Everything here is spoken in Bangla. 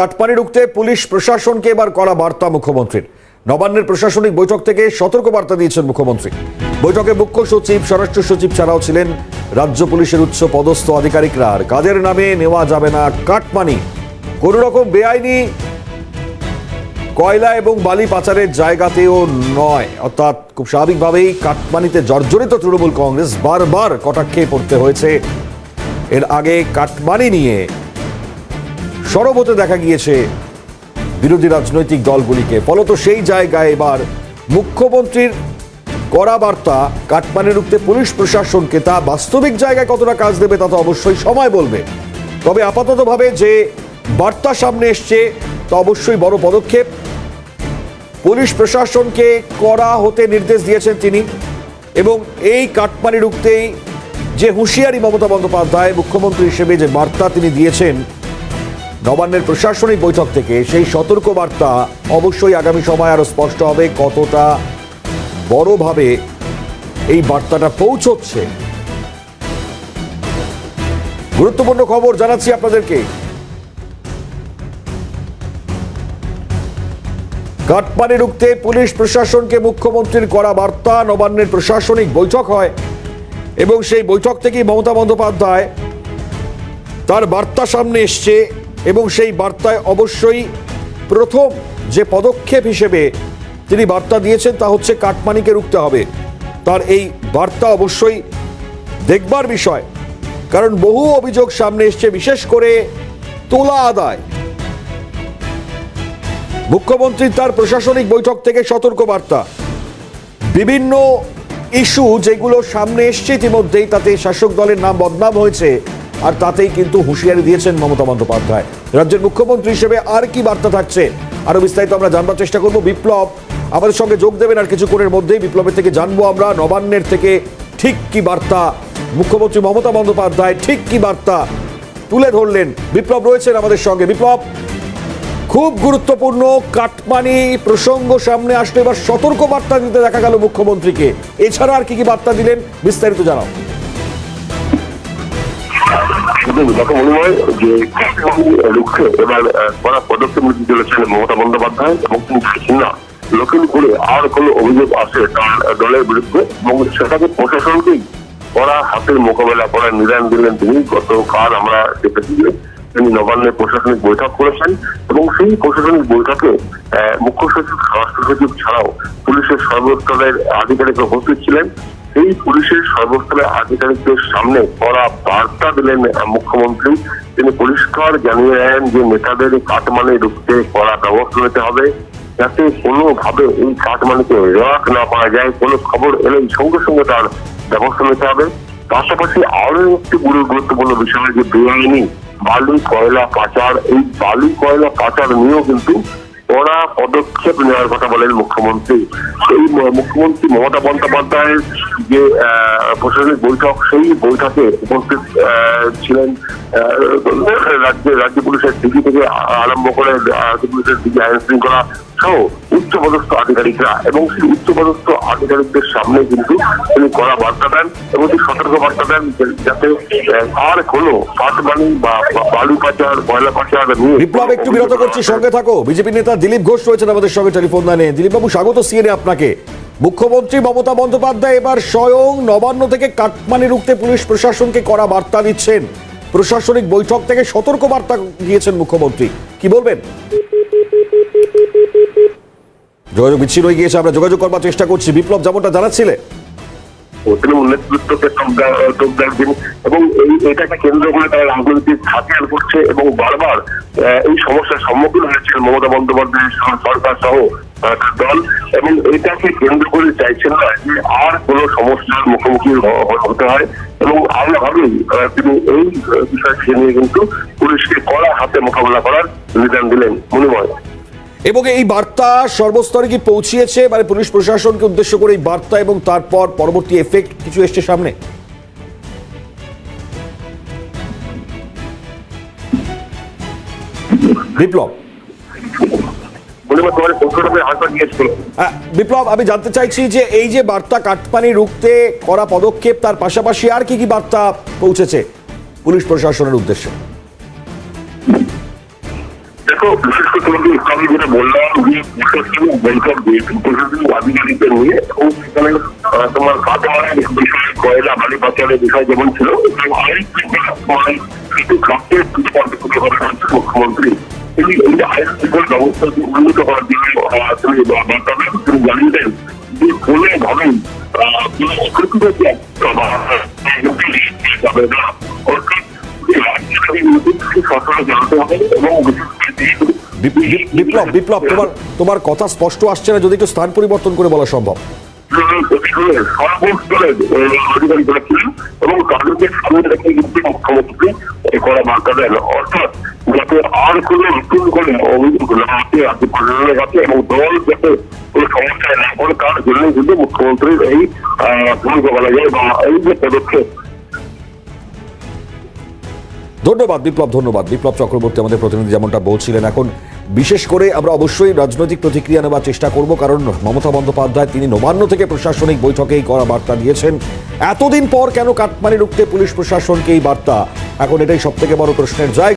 কাটপানি রুখতে পুলিশ প্রশাসনকে এবার করা বার্তা মুখ্যমন্ত্রীর। নবান্নের প্রশাসনিক বৈঠক থেকে সতর্ক বার্তা দিয়েছেন মুখ্যমন্ত্রী। বৈঠকে মুখ্য সচিব, স্বরাষ্ট্র সচিব ছাড়াও ছিলেন রাজ্য পুলিশের উচ্চ পদস্থ আধিকারিকরা। আর কাজের নামে নেওয়া যাবে না কাটমানি? কোনো রকম বেআইনি কয়লা এবং বালি পাচারের জায়গাতেও নয়। অর্থাৎ খুব স্বাভাবিকভাবেই কাটমানিতে জর্জরিত তৃণমূল কংগ্রেস বারবার কটাক্ষে পড়তে হয়েছে। এর আগে কাটমানি নিয়ে সরব হতে দেখা গিয়েছে বিরোধী রাজনৈতিক দলগুলিকে। ফলত সেই জায়গায় এবার মুখ্যমন্ত্রীর কড়া বার্তা কাটমানি রুখতে পুলিশ প্রশাসনকে তা বাস্তবিক জায়গায় কতটা কাজ দেবে তা তো অবশ্যই সময় বলবে। তবে আপাততভাবে যে বার্তা সামনে এসছে, তা অবশ্যই বড় পদক্ষেপ। পুলিশ প্রশাসনকে কড়া হতে নির্দেশ দিয়েছেন তিনি এবং এই কাটমানি রুখতেই যে হুঁশিয়ারি মমতা বন্দ্যোপাধ্যায়, মুখ্যমন্ত্রী হিসেবে যে বার্তা তিনি দিয়েছেন নবান্নের প্রশাসনিক বৈঠক থেকে সেই সতর্ক বার্তা অবশ্যই আগামী সময় আরও স্পষ্ট হবে কতটা বড়ভাবে এই বার্তাটা পৌঁছচ্ছে। গুরুত্বপূর্ণ খবর জানাচ্ছি আপনাদেরকে। কাটপানি রুখতে পুলিশ প্রশাসনকে মুখ্যমন্ত্রীর করা বার্তা, নবান্নের প্রশাসনিক বৈঠক হয় এবং সেই বৈঠক থেকেই মমতা বন্দ্যোপাধ্যায় তার বার্তা সামনে এসছে। এবং সেই বার্তায় অবশ্যই প্রথম যে পদক্ষেপ হিসেবে তিনি বার্তা দিয়েছেন তা হচ্ছে কাটমানিকে রুখতে হবে। তার এই বার্তা অবশ্যই দেখবার বিষয়, কারণ বহু অভিযোগ সামনে এসছে, বিশেষ করে তোলা আদায়। মুখ্যমন্ত্রী তার প্রশাসনিক বৈঠক থেকে সতর্ক বার্তা। বিভিন্ন ইস্যু যেগুলো সামনে এসছে ইতিমধ্যেই, তাতে শাসক দলের নাম বদনাম হয়েছে। আর তাতেই কিন্তু হুঁশিয়ারি দিয়েছেন মমতা বন্দ্যোপাধ্যায়। রাজ্যের মুখ্যমন্ত্রী হিসেবে আর কি বার্তা থাকছে? আরও বিস্তারিত আমরা জানবার চেষ্টা করব। বিপ্লব, আমাদের সঙ্গে যোগ দেবেন আর কিছুক্ষণের মধ্যেই বিপ্লবের থেকে জানব আমরা নবান্নের থেকে ঠিক কি বার্তা? মুখ্যমন্ত্রী মমতা বন্দ্যোপাধ্যায় ঠিক কি বার্তা তুলে ধরলেন? বিপ্লব রয়েছেন আমাদের সঙ্গে। বিপ্লব, খুব গুরুত্বপূর্ণ কাটমানি প্রসঙ্গ সামনে আসলে এবার সতর্ক বার্তা দিতে দেখা গেল মুখ্যমন্ত্রীকে। এছাড়া আর কি কি বার্তা দিলেন বিস্তারিত জানাও। শুধু যখন মনে হয় যে লক্ষ্যে এবার কড়া পদক্ষেপ নিতে চলেছেন মমতা বন্দ্যোপাধ্যায় এবং না। লক্ষ্মীপুরে আর কোনো অভিযোগ তার দলের বিরুদ্ধে? এবং সেটাকে প্রশাসনকেই কড়া হাতের মোকাবেলা করার নিদান দিলেন তিনি। গতকাল আমরা দেখেছি যে তিনি নবান্নের প্রশাসনিক বৈঠক করেছেন এবং সেই প্রশাসনিক বৈঠকে মুখ্য সচিব, স্বরাষ্ট্র সচিব ছাড়াও পুলিশের সর্বস্তরের আধিকারিকরা উপস্থিত ছিলেন। এই পুলিশের সর্বস্তরের আধিকারিকদের সামনে কড়া বার্তা দিলেন মুখ্যমন্ত্রী। তিনি পরিষ্কার জানিয়ে দেন যে নেতাদের কাটমানি রুখতে কড়া ব্যবস্থা নিতে হবে, যাতে কোনোভাবে এই কাটমানিকে রাখ না পাওয়া যায়। কোনো খবর এলেই সঙ্গে সঙ্গে তার ব্যবস্থা নিতে হবে। পাশাপাশি আরও একটি গুরু- গুরুত্বপূর্ণ বিষয় যে বেআইনি বালু কয়লা পাচার, এই বালু কয়লা পাচার নিয়েও কিন্তু কড়া পদক্ষেপ নেওয়ার কথা বলেন মুখ্যমন্ত্রী। সেই মুখ্যমন্ত্রী মমতা বন্দ্যোপাধ্যায়ের যে প্রশাসনিক বৈঠক, সেই বৈঠকে উপস্থিত ছিলেন রাজ্য রাজ্য পুলিশের ডিজি থেকে আরম্ভ করে রাজ্য পুলিশের ডিজি আইন শৃঙ্খলা সহ উচ্চপদস্থ আধিকারিকরা এবং সেই উচ্চপদস্থ আধিকারিকদের সামনে কিন্তু তিনি কড়া বার্তা দেন এবং তিনি সতর্ক বার্তা দেন যাতে আর কোনো বা বালু পাচার পাচার বিপ্লব, একটু বিরত করছি, সঙ্গে থাকো। বিজেপি নেতা দিলীপ ঘোষ রয়েছেন আমাদের সঙ্গে টেলিফোন লাইনে। দিলীপ বাবু স্বাগত সিএনএ আপনাকে। মুখ্যমন্ত্রী মমতা বন্দ্যোপাধ্যায় এবার স্বয়ং নবান্ন থেকে কাটমানি রুখতে পুলিশ প্রশাসনকে করা বার্তা দিচ্ছেন। প্রশাসনিক বৈঠক থেকে সতর্ক বার্তা দিয়েছেন মুখ্যমন্ত্রী। কি বলবেন? যোগাযোগ বিচ্ছিন্ন হয়ে গিয়েছে আমরা যোগাযোগ করবার চেষ্টা করছি। বিপ্লব যেমনটা জানাচ্ছিলে। করছে মমতা সহ দল। এবং এটাকে কেন্দ্র করে চাইছেন না যে আর কোনো সমস্যার মুখোমুখি হতে হয়। এবং আহ, তিনি এই বিষয়টিকে নিয়ে কিন্তু পুলিশকে কড়া হাতে মোকাবেলা করার নির্দেশ দিলেন মনিময় এবং এই বার্তা সর্বস্তরে কি পৌঁছিয়েছে? মানে পুলিশ প্রশাসনকে উদ্দেশ্য করে এই বার্তা এবং তারপর পরবর্তী এফেক্ট কিছু এসছে সামনে। বিপ্লব। আহ, বিপ্লব আমি জানতে চাইছি যে এই যে বার্তা কাটপানি রুখতে করা পদক্ষেপ তার পাশাপাশি আর কি কি বার্তা পৌঁছেছে পুলিশ প্রশাসনের উদ্দেশ্যে? দেখো বিশেষ করে তোমাকে আমি যেটা বললাম যে প্রশাসনিক বৈঠক দিয়েছি প্রশাসনিক আধিকারিকদের নিয়ে এবং সেখানে তোমার কাটামারের বিষয় কয়লা বালি পাচারের বিষয় যেমন ছিল শৃঙ্খলা মানে কিছু খাতে পদক্ষেপ মুখ্যমন্ত্রী। তিনি এই আইন শৃঙ্খলা ব্যবস্থাকে উন্নত করার জন্য তিনি বার্তা দেন তিনি জানিয়ে দেন যে কোনে ভাবেন আহ, কোনো অকৃতজ্ঞ বা যাবে না বিপ্লব বিপ্লব, তোমার তোমার কথা স্পষ্ট আসছে না, যদি একটু স্থান পরিবর্তন করে বলা সম্ভব। আর কোনো নতুন করে এবং দল যাতে না মুখ্যমন্ত্রীর এই ভূমিকা বলা যায় বা এই যে পদক্ষেপ ধন্যবাদ, বিপ্লব ধন্যবাদ। বিপ্লব চক্রবর্তী আমাদের প্রতিনিধি যেমনটা বলছিলেন, এখন বিশেষ করে আমরা অবশ্যই রাজনৈতিক প্রতিক্রিয়া নেওয়ার চেষ্টা করব, কারণ মমতা বন্দ্যোপাধ্যায় তিনি নবান্ন থেকে প্রশাসনিক বৈঠকেই করা বার্তা দিয়েছেন। এতদিন পর কেন কাটমানি রুখতে পুলিশ প্রশাসনকে এই বার্তা? এখন এটাই সবথেকে বড় প্রশ্নের জায়গা।